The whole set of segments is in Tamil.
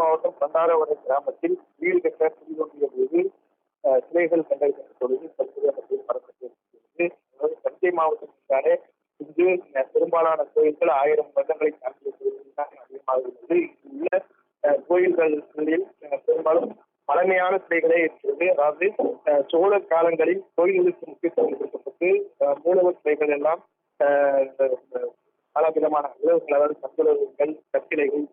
மாவட்டம் பண்டாரவரை கிராமத்தில் வீடு கட்ட குடிதோண்டிய போது சிலைகள் கண்டறிந்த பொழுது பல்வேறு இடங்களில் பரப்பப்பட்டிருக்கிறது. அதாவது தஞ்சை மாவட்டத்திற்கான இங்கு பெரும்பாலான கோயில்கள் ஆயிரம் வருடங்களை தாண்டிய கோயில்கள் அதிகமாக உள்ளது. இங்குள்ள கோயில்களில் பெரும்பாலும் பழமையான சிலைகளே இருக்கிறது. அதாவது சோழர் காலங்களில் கோயில்களுக்கு முக்கியத்துவம் கொடுக்கப்பட்டு மூலவர் சிலைகள் எல்லாம் பல விதமான உழவுகள் அதாவது கட்டுறவுகள் கட்டிலைகள்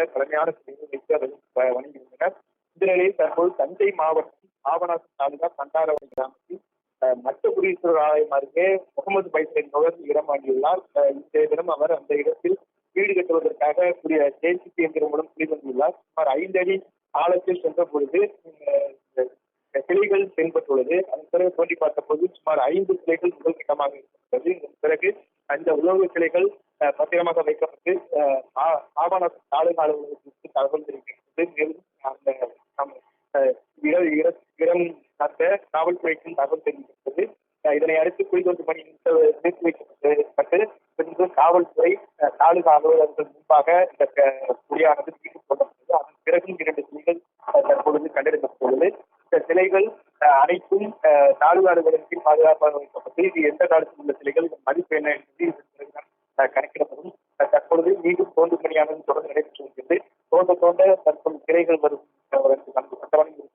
உள்ளிட்ட பழமையான சிலைகள் வைத்து அதை வ- இந்த நிலையில் தற்போது தஞ்சை மாவட்டம் ஆவணாசி தாலுகா பண்டாரவணி கிராமத்தில் அஹ், மட்டபுரீஸ்வரர் ஆலயம் அருகே முகமது பைஸ் என்பவர் இடம் வாங்கியுள்ளார். அஹ், தினம் அவர் அந்த இடத்தில் வீடு கட்டுவதற்காக கூடிய ஜேசிபி எந்திரம் மூலம் குடிவந்துள்ளார் சுமார் ஐந்து அடி ஆழத்தில் சென்ற பொழுது அஹ், சிலைகள் தென்பட்டுள்ளது. அதன் பிறகு தோண்டி பார்த்த பார்த்தபோது சுமார் ஐந்து சிலைகள் முதல் கட்டமாக இருக்கிறது இதன் பிறகு அந்த உலோக சிலைகள் பத்திரமாக வைக்கப்பட்டு அஹ், ஆ- ஆவண தாலுகா தகவல் தெரிவிக்கப்பட்டது மேலும் அந்த நம், இடம் சார்ந்த காவல்துறைக்கும் தகவல் தெரிவிக்கப்பட்டது. இதனை அடுத்து குடிதோண்டு பணி நிறுத்தி வைக்கப்பட்டு பின்பு காவல்துறை தாலுகா அலுவலர்கள் முன்பாக இந்த குடியானது மீண்டும் கொள்ளப்பட்டது அதன் பிறகும் இரண்டு சிலைகள் தற்பொழுது கண்டெடுக்கப்பட்டுள்ளது. இந்த சிலைகள் அனைத்தும் தாலுகா அலுவலகத்தில் பாதுகாப்பாக வைக்கப்பட்டு இது எந்த காலத்தில் உள்ள சிலைகள் மதிப்பு என்ன என்பது கணக்கிடப்படும். தற்பொழுது மீண்டும் தோண்டு பணியானது தொடர்ந்து நடைபெற்று வருகிறது. தோண்ட தோண்ட தற்போது திரைகள் வரும். சட்டவணி